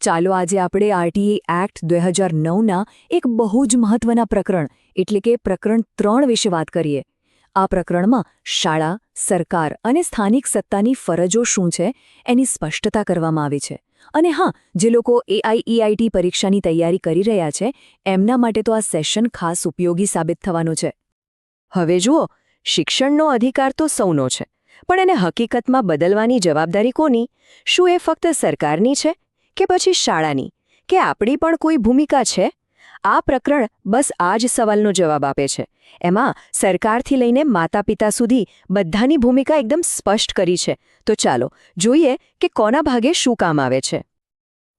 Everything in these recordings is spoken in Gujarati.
ચાલો આજે આપણે આરટીએ એક્ટ બે હજાર નવના એક બહુ જ મહત્વના પ્રકરણ, એટલે કે પ્રકરણ ત્રણ વિશે વાત કરીએ. આ પ્રકરણમાં શાળા, સરકાર અને સ્થાનિક સત્તાની ફરજો શું છે એની સ્પષ્ટતા કરવામાં આવી છે. અને હા, જે લોકો એઆઈઈઆઈટી પરીક્ષાની તૈયારી કરી રહ્યા છે, એમના માટે તો આ સેશન ખાસ ઉપયોગી સાબિત થવાનું છે. હવે જુઓ, શિક્ષણનો અધિકાર તો સૌનો છે, પણ એને હકીકતમાં બદલવાની જવાબદારી કોની? શું એ ફક્ત સરકારની છે? કે પછી શાળાની? કે આપણી પણ કોઈ ભૂમિકા છે? આ પ્રકરણ બસ આ જ સવાલનો જવાબ આપે છે. એમાં સરકારથી લઈને માતા પિતા સુધી બધાની ભૂમિકા એકદમ સ્પષ્ટ કરી છે. તો ચાલો, જોઈએ કે કોના ભાગે શું કામ આવે છે.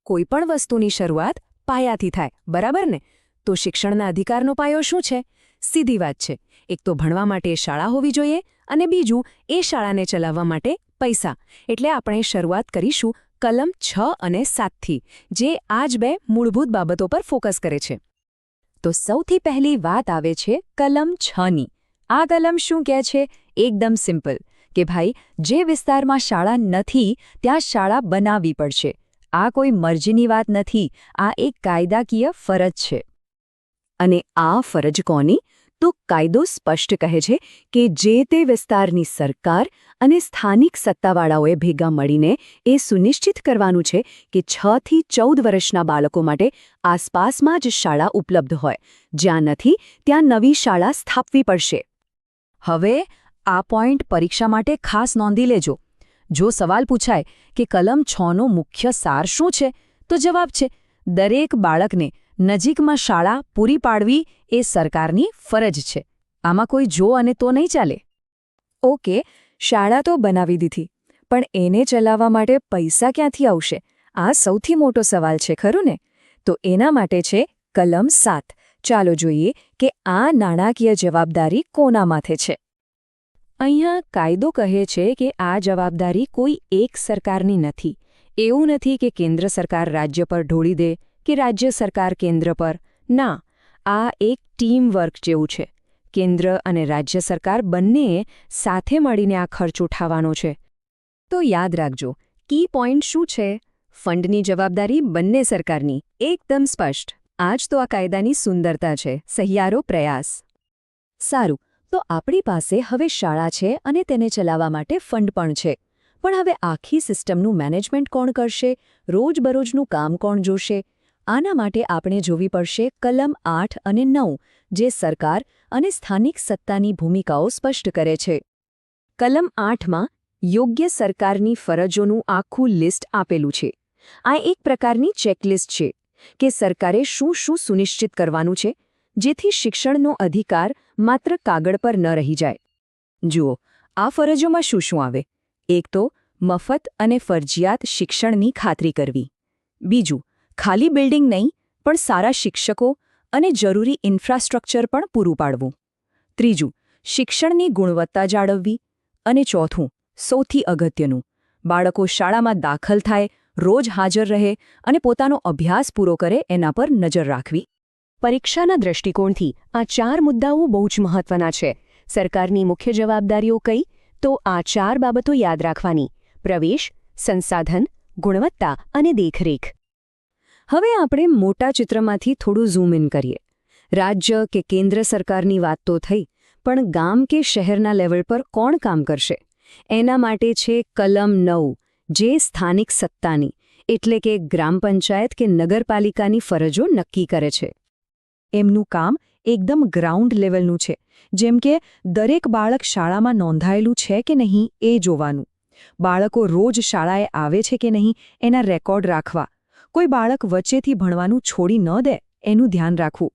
કોઈ પણ વસ્તુની શરૂઆત પાયાથી થાય, બરાબર ને? તો શિક્ષણના અધિકારનો પાયો શું છે? સીધી વાત છે. એક તો ભણવા માટે શાળા હોવી જોઈએ અને બીજું એ શાળાને ચલાવવા માટે પૈસા. એટલે આપણે શરૂઆત કરીશું કલમ છ અને સાતથી જે આ જ બે મૂળભૂત બાબતો પર ફોકસ કરે છે. તો સૌથી પહેલી વાત આવે છે કલમ છની આ કલમ શું કહે છે? એકદમ સિમ્પલ, કે ભાઈ, જે વિસ્તારમાં શાળા નથી, ત્યાં શાળા બનાવવી પડશે. આ કોઈ મરજીની વાત નથી, આ એક કાયદાકીય ફરજ છે. અને આ ફરજ કોની? તો કાયદો સ્પષ્ટ કહે છે કે જે તે વિસ્તારની સરકાર અને સ્થાનિક સત્તાવાળાઓએ ભેગા મળીને એ સુનિશ્ચિત કરવાનું છે કે છ થી ચૌદ વર્ષના બાળકો માટે આસપાસમાં જ શાળા ઉપલબ્ધ હોય. જ્યાં નથી, ત્યાં નવી શાળા સ્થાપવી પડશે. હવે આ પોઈન્ટ પરીક્ષા માટે ખાસ નોંધી લેજો. જો સવાલ પૂછાય કે કલમ છનો મુખ્ય સાર શું છે, તો જવાબ છે, દરેક બાળકને નજીકમાં શાળા પૂરી પાડવી એ સરકારની ફરજ છે. આમાં કોઈ જો અને તો નહીં ચાલે. ઓકે, શાળા તો બનાવી દીધી, પણ એને ચલાવવા માટે પૈસા ક્યાંથી આવશે? આ સૌથી મોટો સવાલ છે, ખરું ને? તો એના માટે છે કલમ સાત. ચાલો જોઈએ કે આ નાણાકીય જવાબદારી કોના માથે છે. અહીંયા કાયદો કહે છે કે આ જવાબદારી કોઈ એક સરકારની નથી. એવું નથી કે કેન્દ્ર સરકાર રાજ્ય પર ઢોળી દે કે રાજ્ય સરકાર કેન્દ્ર પર? ના, આ એક ટીમ વર્ક જેવું છે. કેન્દ્ર અને રાજ્ય સરકાર બંનેએ સાથે મળીને આ ખર્ચ ઉઠાવવાનો છે. તો યાદ રાખજો, કી પોઈન્ટ શું છે? ફંડની જવાબદારી બંને સરકારની. એકદમ સ્પષ્ટ. આજ તો આ કાયદાની સુંદરતા છે. સહિયારો પ્રયાસ. સારું, તો આપણી પાસે હવે શાળા છે અને તેને ચલાવવા માટે ફંડ પણ છે. પણ હવે આખી સિસ્ટમનું મેનેજમેન્ટ કોણ કરશે? રોજબરોજનું કામ કોણ જોશે? આના માટે આપણે જોવી પડશે કલમ આઠ અને નવ, જે સરકાર અને સ્થાનિક સત્તાની ભૂમિકાઓ સ્પષ્ટ કરે છે. કલમ આઠમાં, યોગ્ય સરકારની ફરજોનું આખું લિસ્ટ આપેલું છે. આ એક પ્રકારની ચેકલિસ્ટ છે, કે સરકારે શું શું સુનિશ્ચિત કરવાનું છે, જેથી શિક્ષણનો અધિકાર માત્ર કાગળ પર ન રહી જાય. જુઓ, આ ફરજોમાં શું શું આવે? એક તો, મફત અને ફરજિયાત શિક્ષણની ખાતરી કરવી. બીજું ખાલી બિલ્ડિંગ નહીં, પણ સારા શિક્ષકો અને જરૂરી ઇન્ફ્રાસ્ટ્રક્ચર પણ પૂરું પાડવું. ત્રીજું, શિક્ષણની ગુણવત્તા જાળવવી. અને ચોથું, સૌથી અગત્યનું, બાળકો શાળામાં દાખલ થાય, રોજ હાજર રહે અને પોતાનો અભ્યાસ પૂરો કરે એના પર નજર રાખવી. પરીક્ષાના દૃષ્ટિકોણથી આ ચાર મુદ્દાઓ બહુ જ મહત્વના છે. સરકારની મુખ્ય જવાબદારીઓ કઈ? તો આ ચાર બાબતો યાદ રાખવાની. પ્રવેશ, સંસાધન, ગુણવત્તા અને દેખરેખ. હવે આપણે મોટા ચિત્રમાંથી થોડું ઝૂમ ઇન કરીએ. રાજ્ય કે કેન્દ્ર સરકારની વાત તો થઈ, પણ ગામ કે શહેરના લેવલ પર કોણ કામ કરશે? એના માટે છે કલમ નવ, જે સ્થાનિક સત્તાની, એટલે કે ગ્રામ પંચાયત કે નગરપાલિકાની ફરજો નક્કી કરે છે. એમનું કામ એકદમ ગ્રાઉન્ડ લેવલનું છે, જેમ કે દરેક બાળક શાળામાં નોંધાયેલું છે કે નહીં એ જોવાનું. બાળકો રોજ શાળાએ આવે છે કે નહીં એના રેકોર્ડ રાખવા કોઈ બાળક વચ્ચેથી ભણવાનું છોડી ન દે, એનું ધ્યાન રાખવું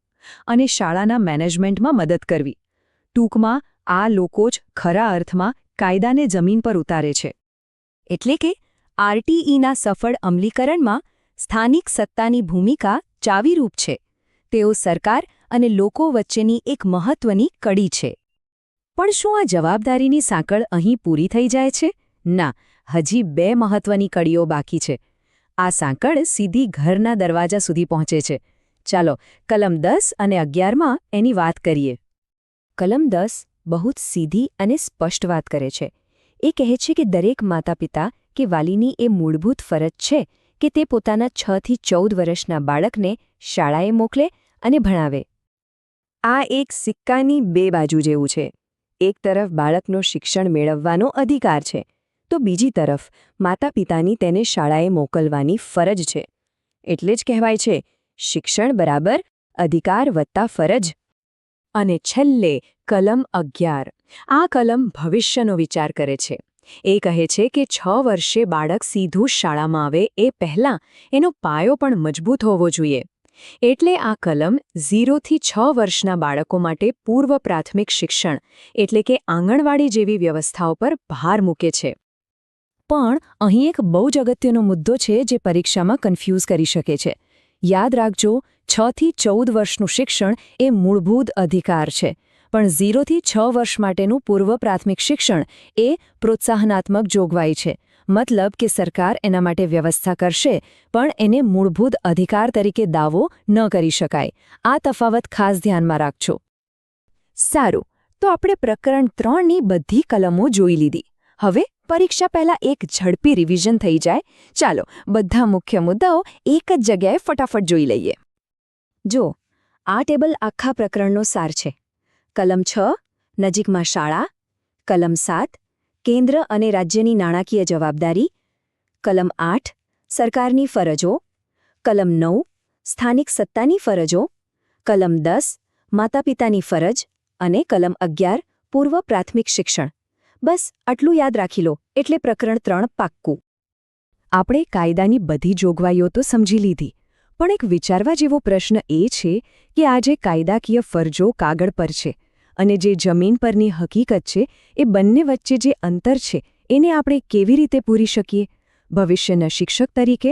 અને શાળાના મેનેજમેન્ટમાં મદદ કરવી. ટૂંકમાં, આ લોકો જ ખરા અર્થમાં કાયદાને જમીન પર ઉતારે છે. એટલે કે, આરટીઈના સફળ અમલીકરણમાં સ્થાનિક સત્તાની ભૂમિકા ચાવીરૂપ છે. તેઓ સરકાર અને લોકો વચ્ચેની એક મહત્વની કડી છે. પણ શું આ જવાબદારીની સાંકળ અહીં પૂરી થઈ જાય છે? ના, હજી બે મહત્વની કડીઓ બાકી છે. આ સાંકળ સીધી ઘરના દરવાજા સુધી પહોંચે છે. ચાલો, કલમ દસ અને અગિયારમાં એની વાત કરીએ. કલમ દસ બહુ જ સીધી અને સ્પષ્ટ વાત કરે છે. એ કહે છે કે દરેક માતા પિતા કે વાલીની એ મૂળભૂત ફરજ છે કે તે પોતાના છ થી ચૌદ વર્ષના બાળકને શાળાએ મોકલે અને ભણાવે. આ એક સિક્કાની બે બાજુ જેવું છે. એક તરફ બાળકનો શિક્ષણ મેળવવાનો અધિકાર છે. તો બીજી તરફ માતા પિતાની તેને શાળાએ મોકલવાની ફરજ છે. એટલે જ કહેવાય છે, શિક્ષણ બરાબર, અધિકાર વત્તા ફરજ. અને છેલ્લે, કલમ અગિયાર. આ કલમ ભવિષ્યનો વિચાર કરે છે. એ કહે છે કે છ વર્ષે બાળક સીધું શાળામાં આવે એ પહેલાં એનો પાયો પણ મજબૂત હોવો જોઈએ. એટલે આ કલમ ઝીરોથી છ વર્ષના બાળકો માટે પૂર્વ પ્રાથમિક શિક્ષણ, એટલે કે આંગણવાડી જેવી વ્યવસ્થાઓ પર ભાર મૂકે છે. પણ અહીં એક બહુ જ અગત્યનો મુદ્દો છે જે પરીક્ષામાં કન્ફ્યુઝ કરી શકે છે. યાદ રાખજો, છ થી ચૌદ વર્ષનું શિક્ષણ એ મૂળભૂત અધિકાર છે. પણ ઝીરોથી છ વર્ષ માટેનું પૂર્વ પ્રાથમિક શિક્ષણ એ પ્રોત્સાહનાત્મક જોગવાઈ છે. મતલબ કે સરકાર એના માટે વ્યવસ્થા કરશે, પણ એને મૂળભૂત અધિકાર તરીકે દાવો ન કરી શકાય. આ તફાવત ખાસ ધ્યાનમાં રાખજો. સારું, તો આપણે પ્રકરણ ત્રણની બધી કલમો જોઈ લીધી. હવે પરીક્ષા પહેલા એક ઝડપી રિવિઝન થઈ જાય. ચાલો, બધા મુખ્ય મુદ્દાઓ એક જ જગ્યાએ ફટાફટ જોઈ લઈએ. જો, આ ટેબલ આખા પ્રકરણનો સાર છે. કલમ છ, નજીકમાં શાળા. કલમ સાત, કેન્દ્ર અને રાજ્યની નાણાકીય જવાબદારી. કલમ આઠ, સરકારની ફરજો. કલમ નવ, સ્થાનિક સત્તાની ફરજો. કલમ દસ, માતાપિતાની ફરજ અને કલમ અગિયાર, પૂર્વ પ્રાથમિક શિક્ષણ. બસ, આટલું યાદ રાખી લો. એટલે પ્રકરણ ત્રણ પાક્કું. આપણે કાયદાની બધી જોગવાઈઓ તો સમજી લીધી. પણ એક વિચારવા જેવો પ્રશ્ન એ છે કે આ જે કાયદાકીય ફરજો કાગળ પર છે અને જે જમીન પરની હકીકત છે, એ બંને વચ્ચે જે અંતર છે, એને આપણે કેવી રીતે પૂરી શકીએ? ભવિષ્યના શિક્ષક તરીકે